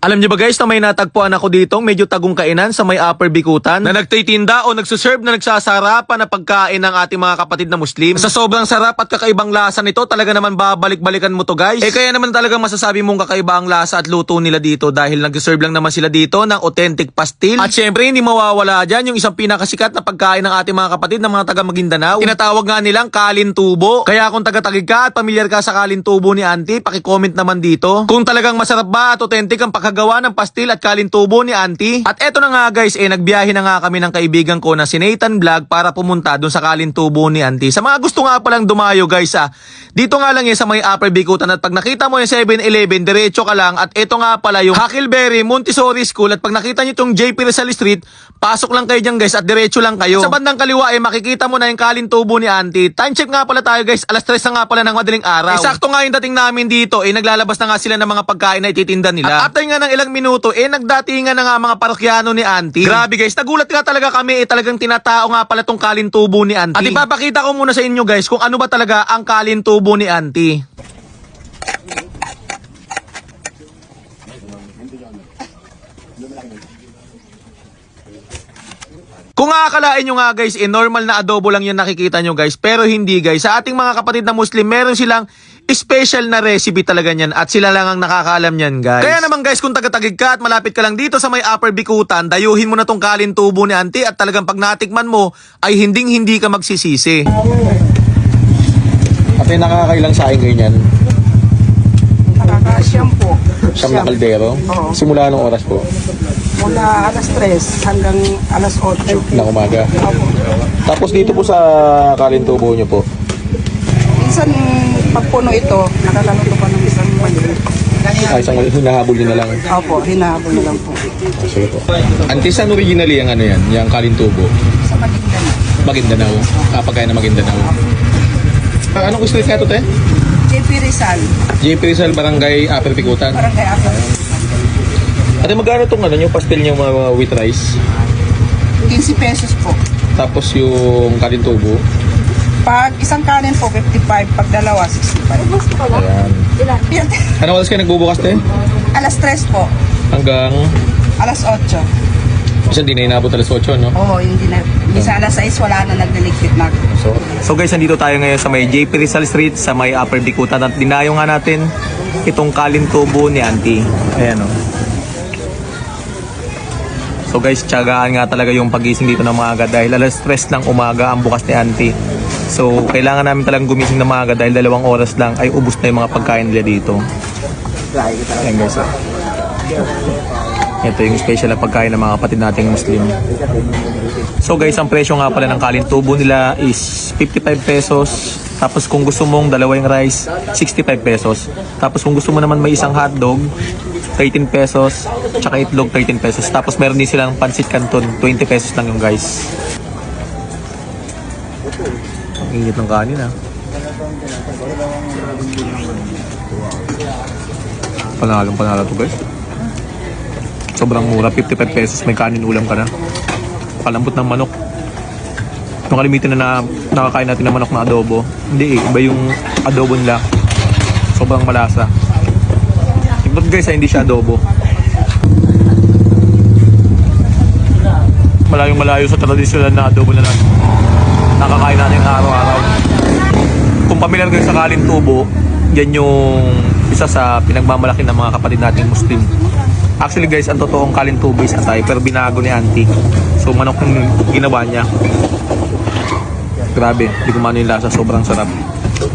Alam niyo ba guys na may natagpuan ako dito medyo tagong kainan sa may upper bikutan na nagtitinda o nagsuserve na nagsasarapan na pagkain ng ating mga kapatid na Muslim. Sa sobrang sarap at kakaibang lasa nito talaga naman babalik-balikan mo to guys. Eh kaya naman talaga masasabi mong kakaiba ang lasa at luto nila dito dahil nagsuserve lang naman sila dito ng authentic pastil. At syempre hindi mawawala dyan yung isang pinakasikat na pagkain ng ating mga kapatid ng mga taga Maguindanao. Tinatawag nga nilang kalintubo. Kaya kung taga-tagig ka at pamilyar ka sa kalintubo ni auntie, paki-comment naman dito. Kung talagang masarap ba at authentic ang pagkagawa ng pastil at kalintubo ni auntie. At eto na nga guys, eh nagbiyahe na nga kami ng kaibigan ko na si Nathan Vlog para pumunta dun sa kalintubo ni auntie. Sa mga gusto nga palang dumayo guys ah, dito nga lang yan sa may upper Bikutan at pag nakita mo yung 7-Eleven, diretso ka lang at eto nga pala yung Huckleberry Montessori School at pag nakita nyo itong JP Rizal Street, pasok lang kayo dyan guys at diretso lang kayo. Sa bandang kaliwa eh makikita mo na yung kalintubo ni auntie. Time check nga pala tayo guys, alas 3 na nga pala ng madaling araw. Eh, sakto nga yung dating namin dito eh naglalabas na nga sila ng mga pagkain na ititinda nila. At after nga ng ilang minuto eh nagdatingan na nga mga parokyano ni auntie. Grabe guys, nagulat nga talaga kami eh talagang tinatao nga pala tong kalintubo ni auntie. At ipapakita ko muna sa inyo guys kung ano ba talaga ang kalintubo ni auntie. Kung aakalain nyo nga guys, eh normal na adobo lang yung nakikita nyo guys. Pero hindi guys. Sa ating mga kapatid na Muslim, meron silang special na recipe talaga niyan at sila lang ang nakakaalam niyan guys. Kaya naman guys, kung taga-tagig ka at malapit ka lang dito sa may upper bikutan, dayuhin mo na tong kalintubo ni auntie at talagang pag natikman mo, ay hinding hindi ka magsisisi. Ate, nakakailang saing ganyan? Nakakasyam po. Siyam na kaldero? Oo. Simula anong oras po? Mula alas 3 hanggang alas 8. Na umaga. Opo. Tapos dito po sa kalintubo nyo po, Minsan, pag puno ito, nakakaluto pa ng isang maliit. ay isang hinahabol nyo na lang. Opo, hinahabol na lang po. Sige po. Ante, saan originally ang ano yan? Yung kalintubo? Sa Maguindanao. Maguindanao. Ah, pagkain na Maguindanao. Ah, anong street nga to, te? JP Rizal, JP Rizal, Barangay Upper Pikutan. Barangay Apple. Ate, magkano tong ano nyo, pastel nyo mga with rice? 15 pesos po. Tapos yung kalintubo. Pag isang kanin po, 55. Pag dalawa, 65. Ayan. Yan. Anong oras kayo nagbubukas, te? alas 3 po. Hanggang... Alas 8. Minsan di na inabot alas 8, no? Oo, hindi na. Minsan alas 6, wala na nagdeligpit na. So, So guys, nandito tayo ngayon sa may JP Rizal Street, sa may Upper Bikutan at dinayo nga natin itong kalintubo ni auntie. Ayan o. So guys, tiyagaan nga talaga yung pagising dito ng mga dahil alas stress ng umaga ang bukas ni auntie. So, kailangan namin talagang gumising ng mga dahil dalawang oras lang ay ubos na yung mga pagkain nila dito. Ayan guys. oh. Ito yung special na pagkain ng mga kapatid nating Muslim. So guys, ang presyo nga pala ng kalintubo nila is 55 pesos. Tapos kung gusto mong dalawa yung rice, 65 pesos. Tapos kung gusto mo naman may isang hotdog, 13 pesos. Tsaka itlog, 13 pesos. Tapos meron din silang pansit canton, 20 pesos lang yung guys. Ang init ng kanin ah. Panalong panalo to guys. Sobrang mura, 55 pesos, may kanin ulam ka na. Kalambot ng manok. Yung kalimitan na, na nakakain natin ng manok na adobo. Hindi eh, iba yung adobo nila. Sobrang malasa. But guys, ah, hindi siya adobo. Malayong malayo sa tradisyonal na adobo na natin. Nakakain natin araw-araw. Kung pamilyar kayo sa kalin tubo, yan yung isa sa pinagmamalaki ng mga kapatid nating Muslim. Actually guys, ang totoong kalintubo is atay pero binago ni auntie. So manok yung ginawa niya. Grabe, hindi ko mano yung lasa, sobrang sarap.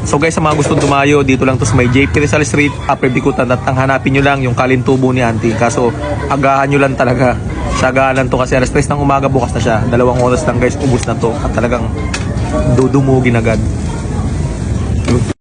So guys, sa mga gustong dumayo, dito lang to sa may JP Rizal Street, Upper Bikutan at ang hanapin nyo lang yung kalintubo ni auntie. Kaso agahan nyo lang talaga. Sa agahan lang to kasi alas 3 ng umaga bukas na siya. Dalawang oras lang guys, ubus na to at talagang dudumugin agad.